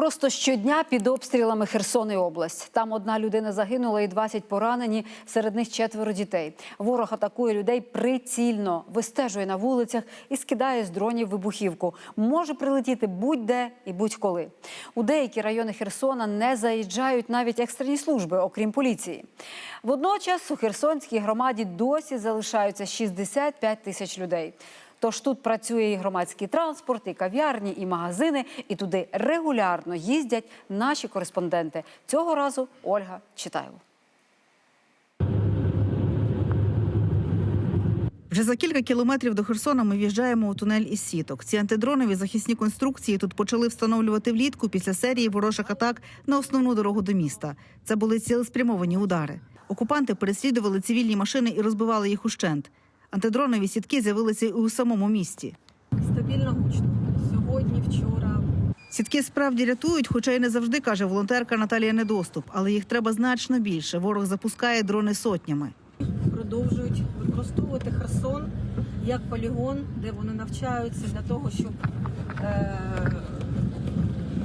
Просто щодня під обстрілами Херсон і область. Там одна людина загинула і 20 поранені, серед них четверо дітей. Ворог атакує людей прицільно, вистежує на вулицях і скидає з дронів вибухівку. Може прилетіти будь-де і будь-коли. У деякі райони Херсона не заїжджають навіть екстрені служби, окрім поліції. Водночас у Херсонській громаді досі залишаються 65 тисяч людей. Тож тут працює і громадський транспорт, і кав'ярні, і магазини, і туди регулярно їздять наші кореспонденти. Цього разу Ольга Читайло. Вже за кілька кілометрів до Херсона ми в'їжджаємо у тунель із сіток. Ці антидронові захисні конструкції тут почали встановлювати влітку після серії ворожих атак на основну дорогу до міста. Це були цілеспрямовані удари. Окупанти переслідували цивільні машини і розбивали їх ущент. Антидронові сітки з'явилися і у самому місті. Стабільно гучно. Сьогодні, вчора. Сітки справді рятують, хоча й не завжди каже волонтерка Наталія Недоступ, але їх треба значно більше. Ворог запускає дрони сотнями. Продовжують використовувати Херсон як полігон, де вони навчаються для того, щоб е-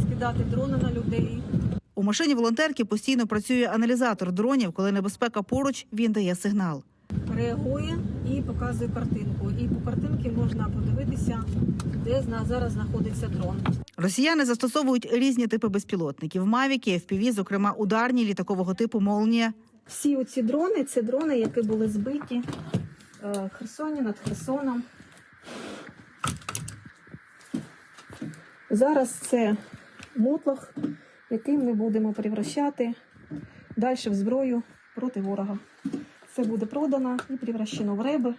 скидати дрони на людей. У машині волонтерки постійно працює аналізатор дронів. Коли небезпека поруч, він дає сигнал. Реагує і показує картинку. І по картинці можна подивитися, де зараз знаходиться дрон. Росіяни застосовують різні типи безпілотників: мавіки, FPV, зокрема ударні літакового типу Молнія. Всі оці дрони це дрони, які були збиті е, в Херсоні над Херсоном. Зараз це мотлох, який ми будемо превращати далі в зброю проти ворога. Це буде продано і превращено в реби,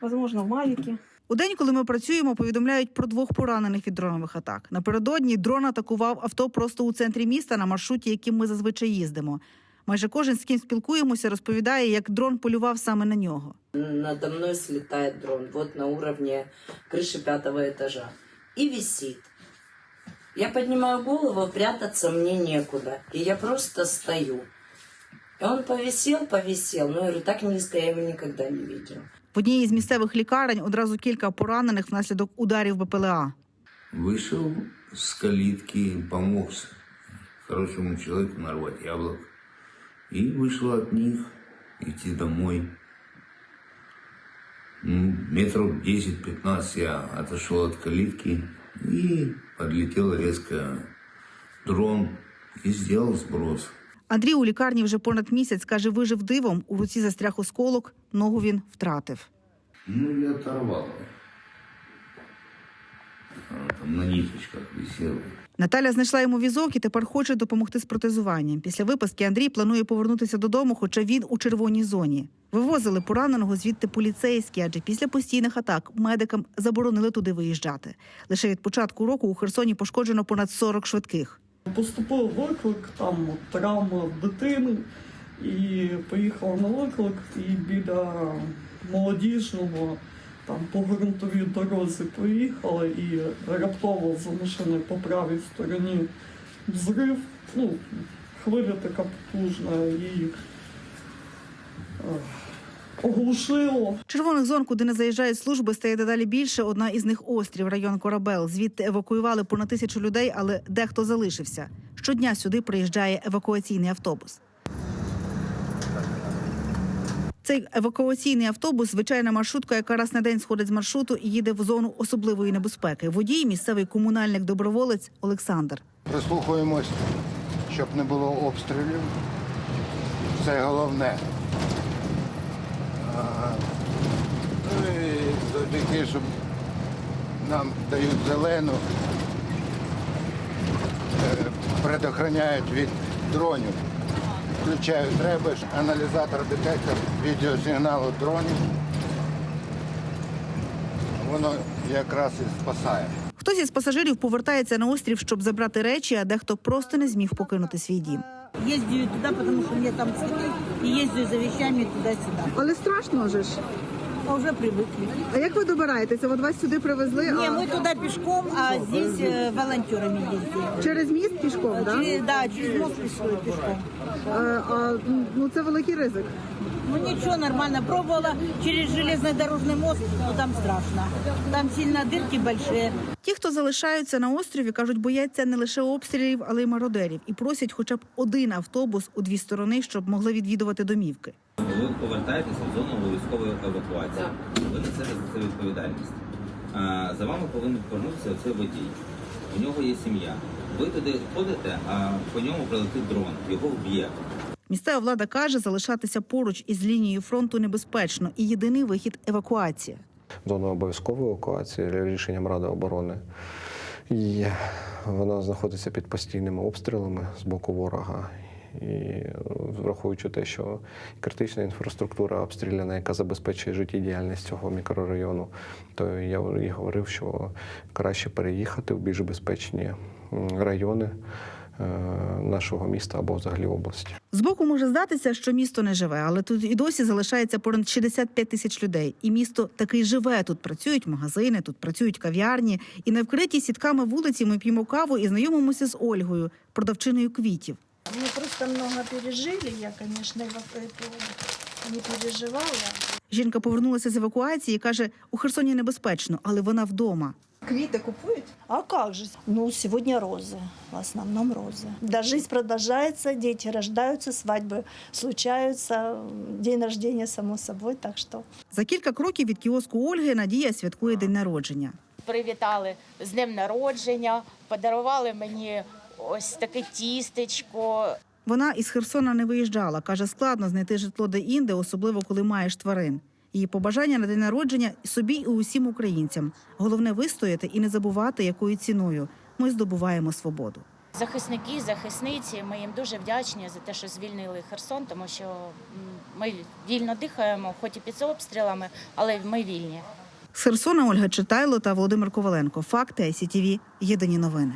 можливо, в мавіки. У день, коли ми працюємо, повідомляють про двох поранених від дронових атак. Напередодні дрон атакував авто просто у центрі міста на маршруті, яким ми зазвичай їздимо. Майже кожен з ким спілкуємося, розповідає, як дрон полював саме на нього. Надо мной слетает дрон, вот на уровне крыши пятого этажа. И висит. Я поднимаю голову, прятаться мне некуда. И я просто стою. И он повисел, повисел. Ну, я говорю, так низко я его никогда не видела. В одній із місцевих лікарень одразу кілька поранених внаслідок ударів БПЛА. Вышел с калитки, помог хорошему человеку нарвать яблок. И вышел от них идти домой. Ну, Метров 10-15 я отошел от калитки и подлетел резко дрон и сделал сброс. Андрій у лікарні вже понад місяць каже, вижив дивом. У руці застряг осколок, ногу він втратив. Ну, я оторвал. Там на ниточках висела. Наталя знайшла йому візок і тепер хоче допомогти з протезуванням. Після виписки Андрій планує повернутися додому, хоча він у червоній зоні. Вивозили пораненого звідти поліцейські, адже після постійних атак медикам заборонили туди виїжджати. Лише від початку року у Херсоні пошкоджено понад 40 швидких. Поступив виклик, там от, травма дитини, і поїхала на виклик, і біля молодіжного там по ґрунтовій дорозі поїхала і раптово за машиною по правій стороні взрив. Ну, хвиля така потужна і е, оглушило. Червоних зон, куди не заїжджають служби, стає дедалі більше. Одна із них острів, район Корабел. Звідти евакуювали понад тисячу людей, але дехто залишився. Щодня сюди приїжджає евакуаційний автобус. Цей евакуаційний автобус звичайна маршрутка, яка раз на день сходить з маршруту і їде в зону особливої небезпеки. Водій місцевий комунальник доброволець Олександр. Прислухаємось, щоб не було обстрілів. Це головне. А, ну і завдяки, щоб нам дають зелену, е, предохраняють від дронів. Включають ребеш, аналізатор, детектор відеосигналу дронів. Воно якраз і спасає. Хтось із пасажирів повертається на острів, щоб забрати речі, а дехто просто не зміг покинути свій дім. Ездию туда, потому что у меня там цветы, и ездию за вещами туда-сюда. Але страшно же ж. А уже привыкли. А як ви добираєтеся? От вас сюди привезли Не, мы туда пешком, а здесь э, волонтерами ездим. через міст пішком, Через, да, через мост пешком. пешком. А ну це великий ризик. Ну ничего, нормально. Пробовала через железнодорожный мост, но там страшно. Там сильно дырки большие. Ті, хто залишаються на острові, кажуть, бояться не лише обстрілів, але й мародерів, і просять хоча б один автобус у дві сторони, щоб могли відвідувати домівки. Ви повертаєтеся в зону військової евакуації. Ви несете за це відповідальність. А, За вами повинен повернутися цей водій. У нього є сім'я. Ви туди ходите, а по ньому прилетить дрон, його вб'є. Місцева влада каже, залишатися поруч із лінією фронту небезпечно, і єдиний вихід евакуація. зону обов'язкової евакуації рішенням Ради оборони. І вона знаходиться під постійними обстрілами з боку ворога. І враховуючи те, що критична інфраструктура обстріляна, яка забезпечує життєдіяльність цього мікрорайону, то я і говорив, що краще переїхати в більш безпечні райони е, нашого міста або взагалі області. Збоку може здатися, що місто не живе, але тут і досі залишається понад 65 тисяч людей. І місто таки живе. Тут працюють магазини, тут працюють кав'ярні. І на вкритій сітками вулиці ми п'ємо каву і знайомимося з Ольгою, продавчиною квітів. Мы просто много пережили, я, конечно, эвак- это не переживала. Жінка повернулася з евакуації і каже, у Херсоні небезпечно, але вона вдома. Квиты купують? А как же? Ну, сегодня розы, в основном розы. Да, жизнь продолжается, дети рождаются, свадьбы случаются, день рождения, само собой, так что... За кілька кроків від кіоску Ольги Надія святкує день народження. привітали з днем народження, подарували мені ось таке тістечко. Вона із Херсона не виїжджала. каже, складно знайти житло де-інде, особливо коли маєш тварин. Її побажання на день народження собі і усім українцям. Головне вистояти і не забувати, якою ціною ми здобуваємо свободу. Захисники, захисниці, ми їм дуже вдячні за те, що звільнили Херсон, тому що ми вільно дихаємо, хоч і під обстрілами, але ми вільні. З Херсона Ольга Читайло та Володимир Коваленко. Факти ICTV. Єдині новини.